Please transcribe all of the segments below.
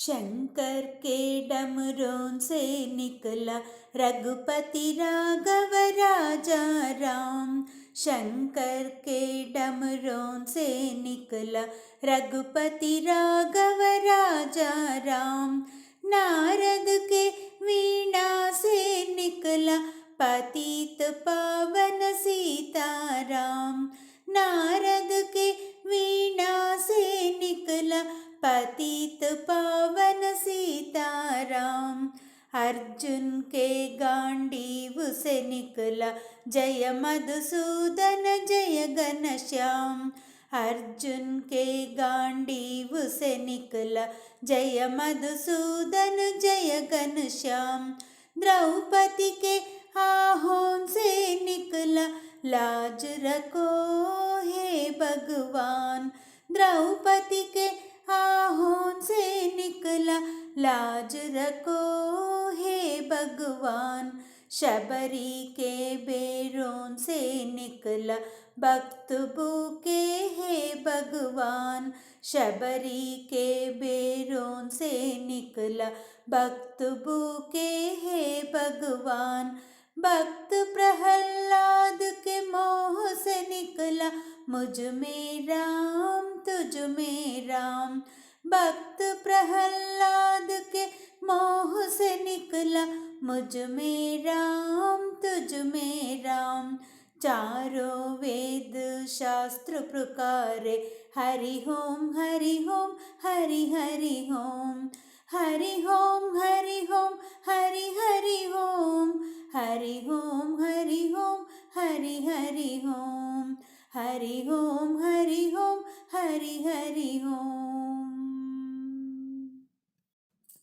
शंकर के डमरों से निकला रघुपति राघव राजा राम। शंकर के डमरों से निकला रघुपति राघव राजा राम। नारद के वीणा से निकला पतित पावन सीताराम नारद के वीणा से निकला पतित पावन सीताराम, अर्जुन के गांडीव से निकला जय मधुसूदन, जय घनश्याम अर्जुन के गांडीव से निकला जय मधुसूदन, जय घनश्याम द्रौपदी के आहों से निकला लाज रखो हे भगवान। द्रौपदी के से निकला। लाज रखो हे भगवान, शबरी के बेरों से निकला। भक्त भूखे हे भगवान, शबरी के बेरों से निकला। भक्त भूखे हे भगवान, भक्त प्रहलाद के मोह से निकला। मुझमें राम, तुझ में राम भक्त प्रहलाद के मोह से निकला, मुझमें राम, तुझ में राम। चारों वेद शास्त्र प्रकारे हरि होम हरि होम हरि हरि होम हरि होम हरि होम हरि हरि होम हरि होम हरि होम हरि हरि होम हरि होम हरि होम हरि हरि होम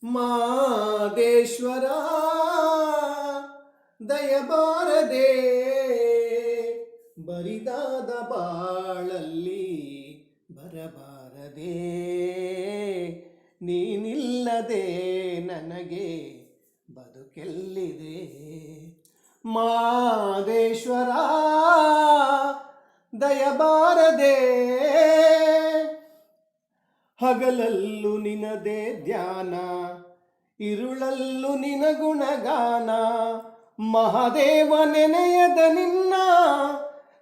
ಮಾದೇಶ್ವರ ದಯಬಾರದೆ. ಬರಿದಾದ ಬಾಳಲ್ಲಿ ಬರಬಾರದೆ. ನೀನಿಲ್ಲದೆ ನನಗೆ ಬದುಕೆಲ್ಲಿದೆ? ಮಾದೇಶ್ವರ ದಯಬಾರದೆ. ಹಗಲಲ್ಲೂ ನಿನದೇ ಧ್ಯಾನ, ಇರುಳಲ್ಲೂ ನಿನ ಗುಣಗಾನ. ಮಹಾದೇವ ನೆನೆಯದ ನಿನ್ನ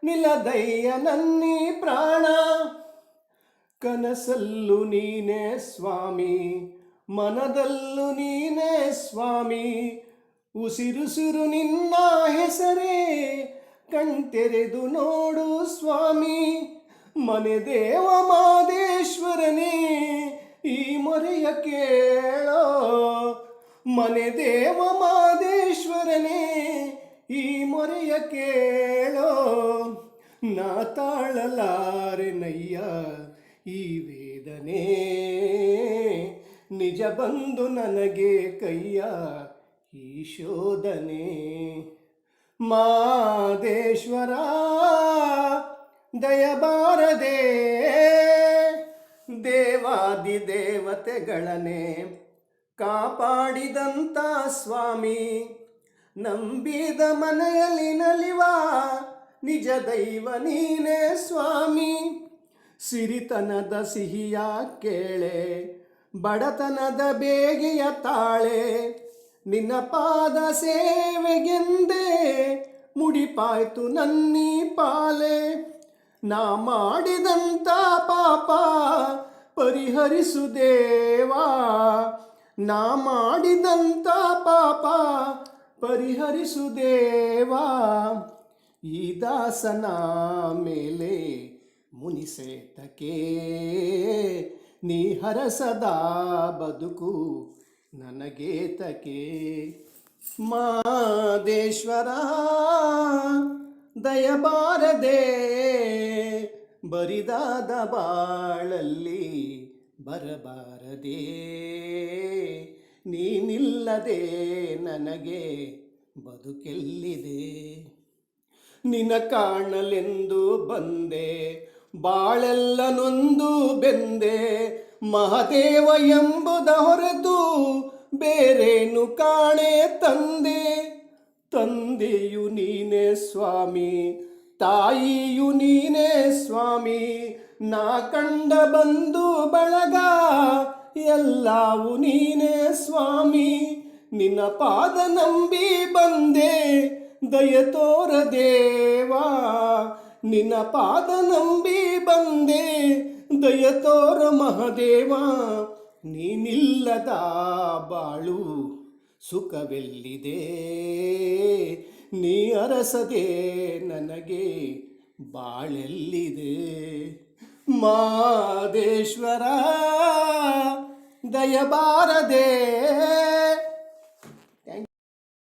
ನಿಲದಯ್ಯ ನನ್ನಿ ಪ್ರಾಣ. ಕನಸಲ್ಲೂ ನೀನೇ ಸ್ವಾಮಿ, ಮನದಲ್ಲೂ ನೀನೇ ಸ್ವಾಮಿ. ಉಸಿರುಸಿರು ನಿನ್ನ ಹೆಸರೇ, ಕಣ್ತೆರೆದು ನೋಡು ಸ್ವಾಮಿ. ಮನೆ ದೇವ ಈ ಮೊರೆಯ ಕೇಳೋ. ಮನೆ ದೇವ ಮಾದೇಶ್ವರನೇ, ಈ ಮೊರೆಯ ಕೇಳೋ. ನಾ ತಾಳಲಾರೆನಯ್ಯ ಈ ವೇದನೆ. ನಿಜ ಬಂದು ನನಗೆ ಕೈಯ ಈ ಶೋಧನೆ. ಮಾದೇಶ್ವರ, ದಯಬಾರದೆ. ದೇವಾದಿ ದೇವತೆಗಳನೆ ಕಾಪಾಡಿದಂಥ ಸ್ವಾಮಿ, ನಂಬಿದ ಮನೆಯಲ್ಲಿ ನಲಿವ ನಿಜ ದೈವ ನೀನೇ ಸ್ವಾಮಿ. ಸಿರಿತನದ ಸಿಹಿಯ ಕೇಳೆ, ಬಡತನದ ಬೇಗೆಯ ತಾಳೆ, ನಿನ್ನ ಪಾದ ಸೇವೆಗೆಂದೇ ಮುಡಿಪಾಯ್ತು ನನ್ನೀ ಪಾಲೆ. ನಾ ಮಾಡಿದಂಥ ಪಾಪ ಪರಿಹರಿಸು ದೇವಾ ನಾ ಮಾಡಿದಂಥ ಪಾಪ ಪರಿಹರಿಸು ದೇವಾ ಈ ದಾಸನ ಮೇಲೆ ಮುನಿಸೇತಕೆ. ನೀ ಹರಸದ ಬದುಕು ನನಗೇತಕೆ. ಮಾದೇಶ್ವರ, ದಯಬಾರದೆ. ಬರಿದಾದ ಬಾಳಲ್ಲಿ ಬರಬಾರದೆ. ನೀನಿಲ್ಲದೆ ನನಗೆ ಬದುಕೆಲ್ಲಿದೆ? ನಿನ ಕಾಣಲೆಂದು ಬಂದೆ ಬಾಳೆಲ್ಲ ನೊಂದು ಬೆಂದೆ, ಮಹದೇವ ಎಂಬುದ ಹೊರತು ಬೇರೇನು ಕಾಣೆ ತಂದೆ? ತಂದೆಯು ನೀನೇ ಸ್ವಾಮಿ ತಾಯಿಯು ನೀನೇ ಸ್ವಾಮಿ, ನಾ ಕಂಡ ಬಂದು ಬಳಗ, ಎಲ್ಲವೂ ನೀನೇ ಸ್ವಾಮಿ. ನಿನ್ನ ಪಾದ ನಂಬಿ ಬಂದೆ, ದಯ ತೋರ ದೇವಾ ನಿನ್ನ ಪಾದ ನಂಬಿ ಬಂದೆ, ದಯ ತೋರ ಮಹದೇವ. ನೀನಿಲ್ಲದ ಬಾಳು ಸುಖವೆಲ್ಲಿದೆ? ನೀ ಅರಸದೆ ನನಗೆ ಬಾಳೆಲ್ಲಿದೆ? ಮಾದೇಶ್ವರ ದಯಬಾರದೆ.